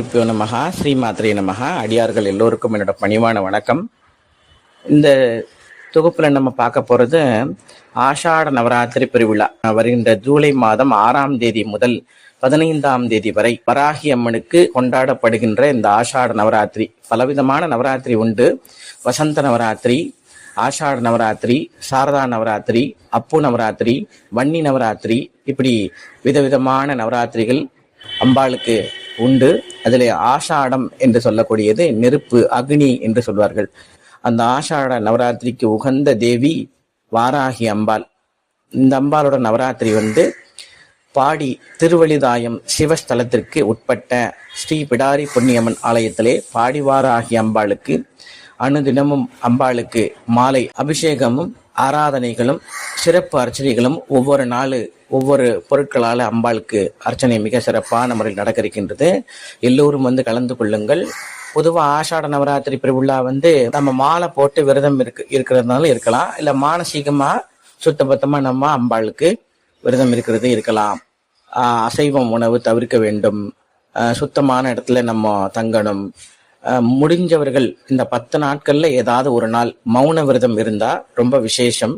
குருப்பியோ நமகா ஸ்ரீமாத்திரே நமகா அடியார்கள் எல்லோருக்கும் என்னோட பணிவான வணக்கம். இந்த தொகுப்பில் நம்ம பார்க்க போகிறது ஆஷாட நவராத்திரி பெருவிழா. வருகின்ற ஜூலை மாதம் ஆறாம் தேதி முதல் பதினைந்தாம் தேதி வரை வராகி அம்மனுக்கு கொண்டாடப்படுகின்ற இந்த ஆஷாட நவராத்திரி. பலவிதமான நவராத்திரி உண்டு. வசந்த நவராத்திரி ஆஷாட நவராத்திரி சாரதா நவராத்திரி அப்பு நவராத்திரி வன்னி நவராத்திரி இப்படி விதவிதமான நவராத்திரிகள் அம்பாளுக்கு உண்டு. அதில் ஆஷாடம் என்று சொல்லக்கூடியது நெருப்பு அக்னி என்று சொல்வார்கள். அந்த ஆஷாட நவராத்திரிக்கு உகந்த தேவி வாராகி அம்பாள். இந்த அம்பாளோட நவராத்திரி வந்து பாடி திருவழிதாயம் சிவஸ்தலத்திற்கு உட்பட்ட ஸ்ரீ பிடாரி பொன்னியம்மன் ஆலயத்திலே பாடிவாராகி அம்பாளுக்கு அனுதினமும் அம்பாளுக்கு மாலை அபிஷேகமும் ஆராதனைகளும் சிறப்பு அர்ச்சனைகளும் ஒவ்வொரு நாள் ஒவ்வொரு பொருட்களால் அம்பாளுக்கு அர்ச்சனை மிக சிறப்பான முறையில் நடக்க இருக்கின்றது எல்லோரும் வந்து கலந்து கொள்ளுங்கள். பொதுவாக ஆஷாட நவராத்திரி பெருவிழா வந்து நம்ம மாலை போட்டு விரதம் இருக்கு இருக்கிறதுனால இருக்கலாம். இல்லை மானசீகமாக சுத்தபத்தமாக நம்ம அம்பாளுக்கு விரதம் இருக்கிறது இருக்கலாம். அசைவம் உணவு தவிர்க்க வேண்டும். சுத்தமான இடத்துல நம்ம தங்கணும். முடிஞ்சவர்கள் இந்த பத்து நாட்களில் ஏதாவது ஒரு நாள் மௌன விரதம் இருந்தால் ரொம்ப விசேஷம்.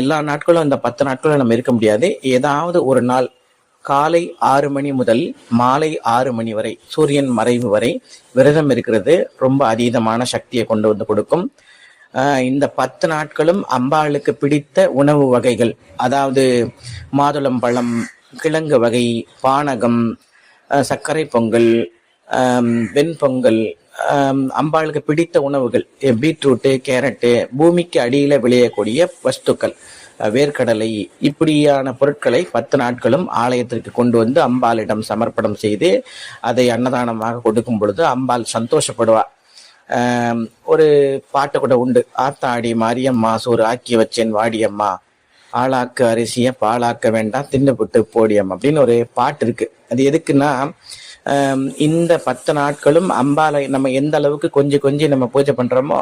எல்லா நாட்களும் அந்த பத்து நாட்களும் நம்ம இருக்க முடியாது. ஏதாவது ஒரு நாள் காலை ஆறு மணி முதல் மாலை ஆறு மணி வரை சூரியன் மறைவு வரை விரதம் இருக்கிறது. ரொம்ப அதீதமான சக்தியை கொண்டு வந்து கொடுக்கும். இந்த பத்து நாட்களும் அம்பாளுக்கு பிடித்த உணவு வகைகள் அதாவது மாதுளம்பழம் கிழங்கு வகை பானகம் சர்க்கரை பொங்கல் வெண்பொங்கல் அம்பாளுக்கு பிடித்த உணவுகள் பீட்ரூட்டு கேரட்டு பூமிக்கு அடியில் விளையக்கூடிய வஸ்துக்கள் வேர்க்கடலை இப்படியான பொருட்களை பத்து நாட்களும் ஆலயத்திற்கு கொண்டு வந்து அம்பாளிடம் சமர்ப்பணம் செய்து அதை அன்னதானமாக கொடுக்கும் பொழுது அம்பாள் சந்தோஷப்படுவா. ஒரு பாட்டு கூட உண்டு. ஆத்தாடி மாரியம்மா சோறு ஆக்கி வச்சேன் வாடியம்மா. ஆளாக்கு அரிசியை பாலாக்க வேண்டாம் தின்னுபுட்டு போடியம் அப்படின்னு ஒரு பாட்டு இருக்கு. அது எதுக்குன்னா இந்த பத்து நாட்களும் அம்பாலை நம்ம எந்த அளவுக்கு கொஞ்சம் கொஞ்சம் நம்ம பூஜை பண்றோமோ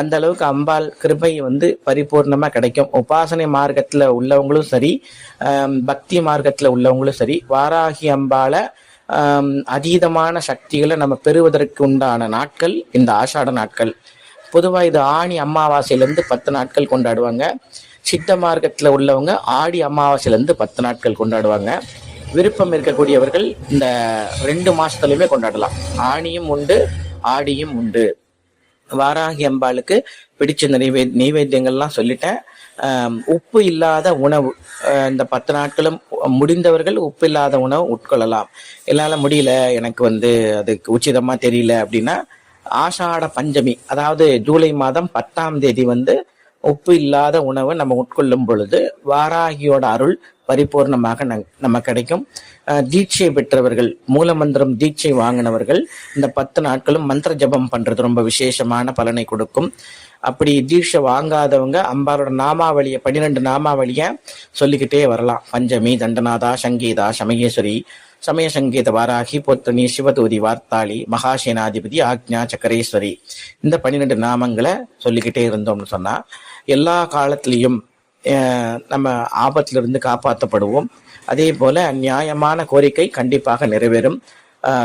அந்த அளவுக்கு அம்பாள் கிருபை வந்து பரிபூர்ணமா கிடைக்கும். உபாசனை மார்க்கத்துல உள்ளவங்களும் சரி பக்தி மார்க்கத்துல உள்ளவங்களும் சரி வாராகி அம்பாலை அதீதமான சக்திகளை நம்ம பெறுவதற்கு உண்டான நாட்கள் இந்த ஆஷாட நாட்கள். பொதுவாக இது ஆணி அமாவாசையிலேருந்து பத்து நாட்கள் கொண்டாடுவாங்க. சித்த மார்க்கத்தில் உள்ளவங்க ஆடி அமாவாசையிலேருந்து பத்து நாட்கள் கொண்டாடுவாங்க. விருப்பம் இருக்கக்கூடியவர்கள் இந்த ரெண்டு மாசத்துலயுமே கொண்டாடலாம். ஆணியும் உண்டு ஆடியும் உண்டு. வாராகி அம்பாளுக்கு பிடிச்ச நெய்வே நெய்வேத்தியங்கள்லாம் சொல்லிட்டேன். உப்பு இல்லாத உணவு இந்த பத்து நாட்களும் முடிந்தவர்கள் உப்பு இல்லாத உணவு உட்கொள்ளலாம். என்னால் முடியல எனக்கு வந்து அதுக்கு உச்சிதமா தெரியல அப்படின்னா ஆஷாட பஞ்சமி அதாவது ஜூலை மாதம் பத்தாம் தேதி வந்து உப்பு இல்லாத உணவை நம்ம உட்கொள்ளும் பொழுது வாராகியோட அருள் பரிபூர்ணமாக நம்ம கிடைக்கும். தீட்சை பெற்றவர்கள் மூலமந்திரம் தீட்சை வாங்கினவர்கள் இந்த பத்து நாட்களும் மந்திர ஜபம் பண்றது ரொம்ப விசேஷமான பலனை கொடுக்கும். அப்படி தீட்சை வாங்காதவங்க அம்பாரோட நாமாவளியை பன்னிரெண்டு நாமாவளியை சொல்லிக்கிட்டே வரலாம். பஞ்சமி தண்டநாதா சங்கீதா சமயேஸ்வரி சமய சங்கீத வாராகி பொத்தனி சிவதூதி வார்த்தாளி மகாசேனாதிபதி ஆக்ஞா சக்கரேஸ்வரி. இந்த பன்னிரெண்டு நாமங்களை சொல்லிக்கிட்டே இருந்தோம்னு சொன்னா எல்லா காலத்திலையும் நம்ம ஆபத்திலிருந்து காப்பாற்றப்படுவோம். அதே போல நியாயமான கோரிக்கை கண்டிப்பாக நிறைவேறும்.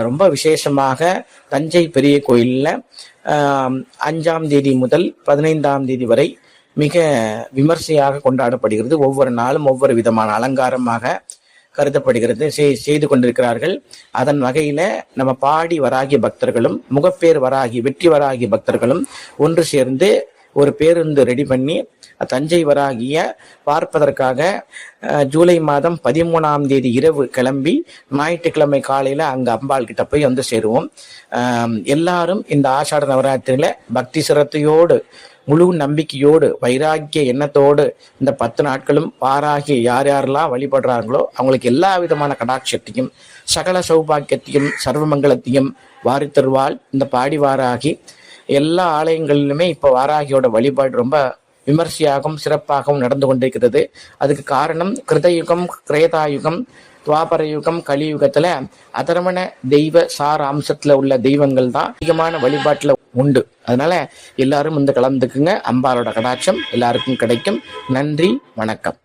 ரொம்ப விசேஷமாக தஞ்சை பெரிய கோயிலில் அஞ்சாம் தேதி முதல் பதினைந்தாம் தேதி வரை மிக விமர்சையாக கொண்டாடப்படுகிறது. ஒவ்வொரு நாளும் ஒவ்வொரு விதமான அலங்காரமாக கருதப்படுகிறது செய்- செய்து கொண்டிருக்கிறார்கள் அதன் வகையில நம்ம பாடி வராகி பக்தர்களும் முகப்பேர் வராகி வெற்றி வராகி பக்தர்களும் ஒன்று சேர்ந்து ஒரு பேருந்து ரெடி பண்ணி தஞ்சை வராகிய பார்ப்பதற்காக ஜூலை மாதம் பதிமூணாம் தேதி இரவு கிளம்பி ஞாயிற்றுக்கிழமை காலையில அங்க அம்பாள் கிட்ட போய் வந்து சேருவோம். எல்லாரும் இந்த ஆஷாட நவராத்திரியில பக்தி சிரத்தையோடு முழு நம்பிக்கையோடு வைராக்கிய எண்ணத்தோடு இந்த பத்து நாட்களும் வாராகி யார் யாரெல்லாம் வழிபடுறாங்களோ அவங்களுக்கு எல்லா விதமான கடாட்சத்தையும் சகல சௌபாக்கியத்தையும் சர்வமங்கலத்தையும் வாரி தருவாள் இந்த பாடி வாராகி. எல்லா ஆலயங்களிலுமே இப்போ வாராகியோட வழிபாடு ரொம்ப விமர்சையாகவும் சிறப்பாகவும் நடந்து கொண்டிருக்கிறது. அதுக்கு காரணம் கிருதயுகம் கிரேதாயுகம் துவாபர யுகம் கலியுகத்துல அதர்மண தெய்வ சார அம்சத்துல உள்ள தெய்வங்கள் தான் அதிகமான வழிபாட்டுல உண்டு. அதனால எல்லாரும் வந்து கலந்துக்குங்க. அம்பாலோட கடாட்சம் எல்லாருக்கும் கிடைக்கும். நன்றி வணக்கம்.